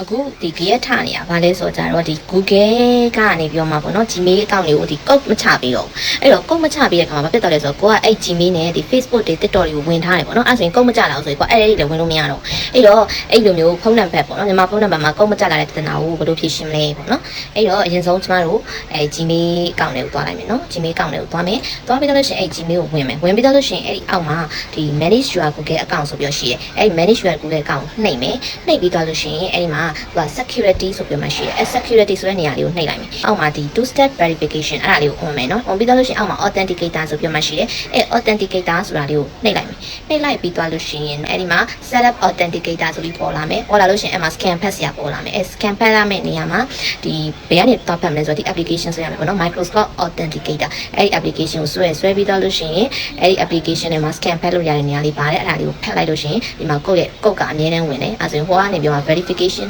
အခုဒီဂရက်ထနေရဘာလဲဆိုကြတော့ဒီ Google ကနေပြောမှာပေါ့နော် Gmail အကောင့်တွေကိုဒီ code မချပေးတော့ဘူးအဲ့တော့ code မချပေးတဲ့ခါမှာဘာဖြစ်တော့လဲဆိုတော့ကိုကအဲ့ Gmail နဲ့ဒီ Facebook တွေ TikTok တွေကိုဝင်ထားတယ်ပေါ့နော်အဲ့ဆိုရင် code မချလာအောင်ဆိုရင်ကိုကအဲ့ဒီလည်းဝင်လို့မရတော့အဲ့တော့အဲ့လိုမျိုးဖုန်းနံပါတ်ပေါ့နော်ညီမဖုန်းနံပါတ်မှာ code မချလာတဲ့တနာကိုဘယ်လိုဖြေရှင်းမလဲပေါ့နော်အဲ့တော့အရင်ဆုံးကျမတို့အဲ့ Gmail အကောင့်တွေကိုတွားလိုက်မယ်နော် Gmail အကောင့်တွေကိုတွားမယ်တွားပြီးတော့လို့ရှိရင်အဲ့ Gmail ကိုဝင်မယ်ဝင်ပြီးတော့လို့ရှိရင်အဲ့ဒီအောက်မှာဒီ manage your Google account ဆိုပြီးတော့ရှိတယ်အဲ့ဒီ manage your Google account ကိုနှိပ်မယ်နှိပ်ပြီးတော့လို့ရှိရင်အဲ့ဒီမှာသူက security ဆိုပြီးမှရှိတယ်အဲ့ security ဆိုတဲ့နေရာလေးကိုနှိပ်လိုက်မယ်အောက်မှာဒီ two step verification အဲ့ဒါလေးကိုဝင်မယ်နော်ဝင်ပြီးတော့လို့ရှိရင်အောက်မှာ authenticator ဆိုပြီးမှရှိတယ်အဲ့ authenticator ဆိုတာလေးကိုနှိပ်လိုက်မယ်နှိပ်လိုက်ပြီးတော့လို့ရှိရင်အဲ့ဒီမှာ set up authenticator ဆိုပြီးပေါ်လာမယ်ပေါ်လာလို့ရှိရင်အဲ့မှာ scan pass ရပေါ်လာမယ်အဲ့ scan pass ရမယ့်နေရာမှာဒီဘယ်ကနေတော့ဖတ်မလဲဆိုတော့ဒီ application ဆိုရမယ်ပေါ့နော် Microsoft Authenticator အဲ့ဒီ application ကိုဆွဲဆွဲပြီးတော့လို့ရှိရင်အဲ့ဒီ application ထဲမှာ scan ဖတ်လို့ရတဲ့နေရာလေးပါတယ်အဲ့ဒါလေးကိုဖတ်လိုက်လို့ရှိရင်ဒီမှာကိုယ့်ရဲ့ကိုယ့်ကအမြဲတမ်းဝင်တယ်အဲဆိုရင်ဟိုကနေပြောမှာ verification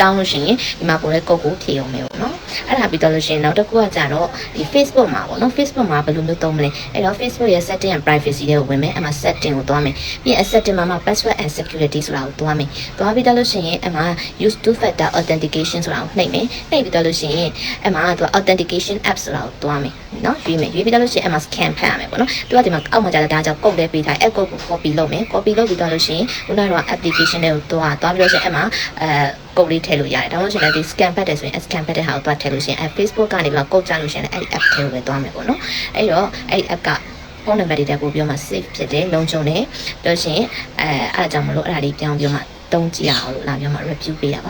တောင်းလို့ရှိရင်ဒီမှာပေါ်တဲ့ကိုယ့်ကိုဖြည့်အောင်မယ်ပေါ့နော်အဲ့ဒါပြီးတော့လို့ရှိရင်နောက်တစ်ခုကကြတော့ဒီ Facebook မှာပေါ့နော် Facebook မှာဘယ်လိုမျိုးသုံးမလဲအဲ့တော့ Facebook ရဲ့ setting and privacy တွေကိုဝင်မယ်အဲ့မှာ setting ကိုသွားမယ်ပြီးရင် setting မှာမှာ password and security ဆိုတာကိုသွားမယ်သွားပြီးတော့လို့ရှိရင်အဲ့မှာ use two factor authentication ဆိုတာကိုနှိပ်မယ်နှိပ်ပြီးတော့လို့ရှိရင်အဲ့မှာသူက authentication app ဆိုတာကိုသွားမယ်နော်ရွေးမယ်ရွေးပြီးတော့လို့ရှိရင်အဲ့မှာ scan ဖတ်ရမယ်ပေါ့နော်သူကဒီမှာအောက်မှာကြာတာဒါကြောင့် code လေးပေးထားအဲ့ code ကို copy လုပ်မယ် copy လုပ်ပြီးတော့လို့ရှိရင်ခုနကတော့ application တွေကိုသွားသွားပြီးတော့ရှိရင်အဲ့မှာအဲ code လေးထည့်လို့ရတယ်ဒါမှမဟုတ်ရင်လည်းဒီ scan ဖတ်တယ်ဆိုရင် scan ဖတ်တဲ့ဟာကိုသွားထည့်လို့ရှိရင်အဲ Facebook ကနေပြီးတော့ code ကြလို့ရှိရင်လည်းအဲ့ဒီ app ထဲကိုပဲသွားမယ်ပေါ့နော်အဲ့တော့အဲ့ဒီ app ကဖုန်းနံပါတ်တွေတက်ပို့ပြီးတော့မှ save ဖြစ်တယ်လုံခြုံတယ်လို့ရှိရင်အဲအဲ့ဒါကြောင့်မလို့အဲ့ဒါလေးပြောင်းပြီးတော့မှတုံးကြည့်ရအောင်လို့လာပြီးတော့မှ review ပေးတာပါ